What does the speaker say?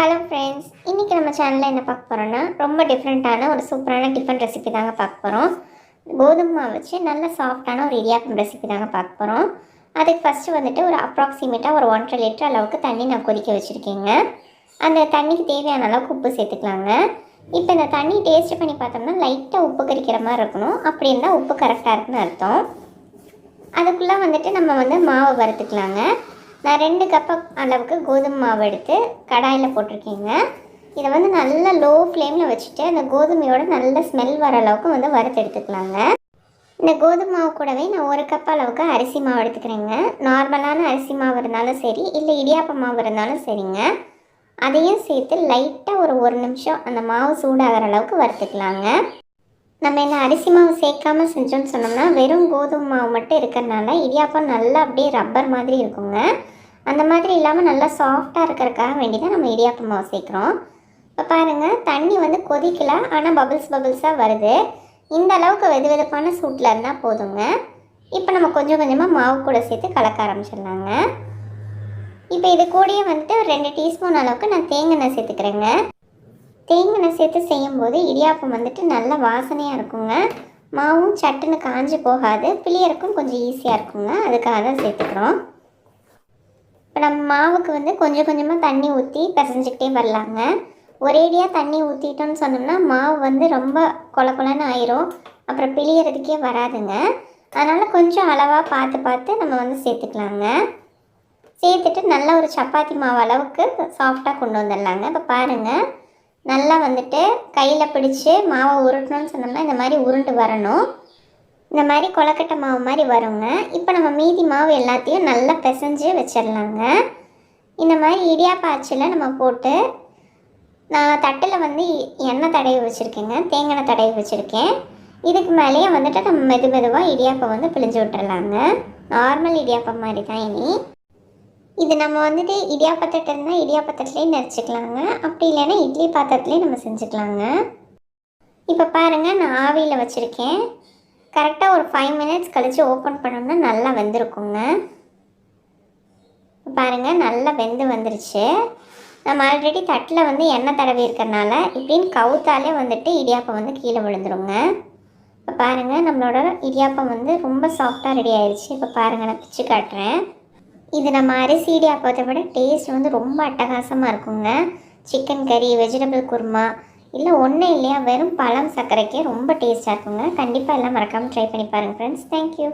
Hello friends இன்றைக்கி நம்ம சேனலில் என்ன பார்க்க போகிறோன்னா ரொம்ப டிஃப்ரெண்ட்டான ஒரு சூப்பரான டிஃபன் ரெசிபி தாங்க பார்க்க போகிறோம் கோதுமை மாவு வச்சு நல்ல சாஃப்டான ஒரு இடியாப்பம் ரெசிபி தாங்க பார்க்க போகிறோம் அதுக்கு ஃபஸ்ட்டு வந்துட்டு ஒரு அப்ராக்சிமேட்டாக ஒரு ஒன்றரை லிட்டர் அளவுக்கு தண்ணி நான் கொதிக்க வச்சுருக்கேங்க. அந்த தண்ணிக்கு தேவையான அளவுக்கு உப்பு சேர்த்துக்கலாங்க. இப்போ இந்த தண்ணி டேஸ்ட் பண்ணி பார்த்தோம்னா லைட்டாக உப்பு கறிக்கிற மாதிரி இருக்கணும். அப்படி இருந்தால் உப்பு கரெக்டாக இருக்குன்னு அர்த்தம். அதுக்குள்ளே வந்துட்டு நம்ம வந்து மாவை வறுத்துக்கலாங்க. நான் ரெண்டு கப்பு அளவுக்கு கோதுமை மாவு எடுத்து கடாயில் போட்டிருக்கேங்க. இதை வந்து நல்லா லோ ஃப்ளேமில் வச்சுட்டு அந்த கோதுமையோட நல்ல ஸ்மெல் வர அளவுக்கு வந்து வறுத்து எடுத்துக்கலாங்க. இந்த கோதுமை மாவு கூடவே நான் ஒரு கப் அளவுக்கு அரிசி மாவு எடுத்துக்கிறேங்க. நார்மலான அரிசி மாவு இருந்தாலும் சரி இல்லை இடியாப்ப மாவு இருந்தாலும் சரிங்க. அதையும் சேர்த்து லைட்டாக ஒரு ஒரு நிமிஷம் அந்த மாவு சூடாகிற அளவுக்கு வறுத்துக்கலாங்க. நம்ம இந்த அரிசி மாவு சேர்க்காம செஞ்சோம்னு சொன்னோம்னா வெறும் கோதுமை மாவு மட்டும் இருக்கிறனால இடியாப்பம் நல்லா அப்படியே ரப்பர் மாதிரி இருக்குங்க. அந்த மாதிரி இல்லாமல் நல்லா சாஃப்டாக இருக்கிறதுக்காக வேண்டி தான் நம்ம இடியாப்பம் மாவு சேர்க்குறோம். இப்போ பாருங்கள் தண்ணி வந்து கொதிக்கல ஆனால் பபிள்ஸ் பபிள்ஸாக வருது. இந்த அளவுக்கு வெது வெதுப்பான சூட்டில் இருந்தால் போதுங்க. இப்போ நம்ம கொஞ்சம் கொஞ்சமாக மாவு கூட சேர்த்து கலக்க ஆரம்பிச்சிடலாங்க. இப்போ இது கூடயே வந்துட்டு ஒரு ரெண்டு டீஸ்பூன் அளவுக்கு நான் தேங்காய் எண்ணெய் சேர்த்துக்கிறேங்க. தேங்காய் சேர்த்து செய்யும்போது இடியாப்பம் வந்துட்டு நல்ல வாசனையாக இருக்குங்க. மாவும் சட்டுன்னு காஞ்சு போகாது. பிள்ளையருக்கும் கொஞ்சம் ஈஸியாக இருக்குங்க. அதுக்காக தான் சேர்த்துக்கிறோம். இப்போ நம்ம மாவுக்கு வந்து கொஞ்சம் கொஞ்சமாக தண்ணி ஊற்றி பிசைஞ்சிக்கிட்டே வரலாங்க. ஒரேடியாக தண்ணி ஊற்றிட்டோன்னு சொன்னோம்னா மாவு வந்து ரொம்ப கொல கொலன்னு ஆயிரும். அப்புறம் பிழியறதுக்கே வராதுங்க. அதனால் கொஞ்சம் அளவாக பார்த்து பார்த்து நம்ம வந்து சேர்த்துக்கலாங்க. சேர்த்துட்டு நல்ல ஒரு சப்பாத்தி மாவு அளவுக்கு சாஃப்டாக கொண்டு வந்துடலாங்க. இப்போ பாருங்கள் நல்லா வந்துட்டு கையில் பிடிச்சி மாவை உருட்டணும்னு சொன்னோம்னா இந்த மாதிரி உருண்டு வரணும். இந்த மாதிரி கொலக்கட்டை மாவு மாதிரி வருங்க. இப்போ நம்ம மீதி மாவு எல்லாத்தையும் நல்லா பிசைஞ்சு வச்சிடலாங்க. இந்த மாதிரி இடியாப்பாச்சில் நம்ம போட்டு நான் தட்டில் வந்து எண்ணெய் தடவி வச்சுருக்கேங்க. தேங்காய் தடவி வச்சுருக்கேன். இதுக்கு மேலேயே வந்துட்டு நம்ம மெது மெதுவாக இடியாப்பம் வந்து பிழிஞ்சு விட்டுறலாங்க. நார்மல் இடியாப்பம் மாதிரி தான் இனி. இது நம்ம வந்துட்டு இடியாப்பத்தட்டு இருந்தால் இடியாப்பத்தட்டுலேயே நரிச்சிக்கலாங்க அப்படி இல்லைன்னா இட்லி பாத்திரத்துலேயே நம்ம செஞ்சுக்கலாங்க. இப்போ பாருங்கள் நான் ஆவியில் வச்சுருக்கேன். கரெக்டாக ஒரு ஃபைவ் மினிட்ஸ் கழித்து ஓப்பன் பண்ணோம்னா நல்லா வெந்திருக்குங்க. பாருங்கள் நல்லா வெந்து வந்துருச்சு. நம்ம ஆல்ரெடி தட்டில் வந்து எண்ணெய் தடவி இருக்கிறனால இப்படின்னு கவுத்தாலே வந்துட்டு இடியாப்பம் வந்து கீழே விழுந்துருங்க. இப்போ பாருங்கள் நம்மளோட இடியாப்பம் வந்து ரொம்ப சாஃப்டாக ரெடி ஆயிடுச்சு இப்போ பாருங்கள் நான் பிச்சு காட்டுறேன். இது நம்ம அரிசி இடியாப்பத்தை விட டேஸ்ட் வந்து ரொம்ப அட்டகாசமாக இருக்குங்க. சிக்கன் கறி வெஜிடபிள் குருமா இல்லை ஒன்றும் இல்லையா வெறும் பழம் சர்க்கரைக்கே ரொம்ப டேஸ்ட்டாக இருக்குங்க. கண்டிப்பாக எல்லாம் மறக்காமல் ட்ரை பண்ணி பாருங்கள் ஃப்ரெண்ட்ஸ் தேங்க்யூ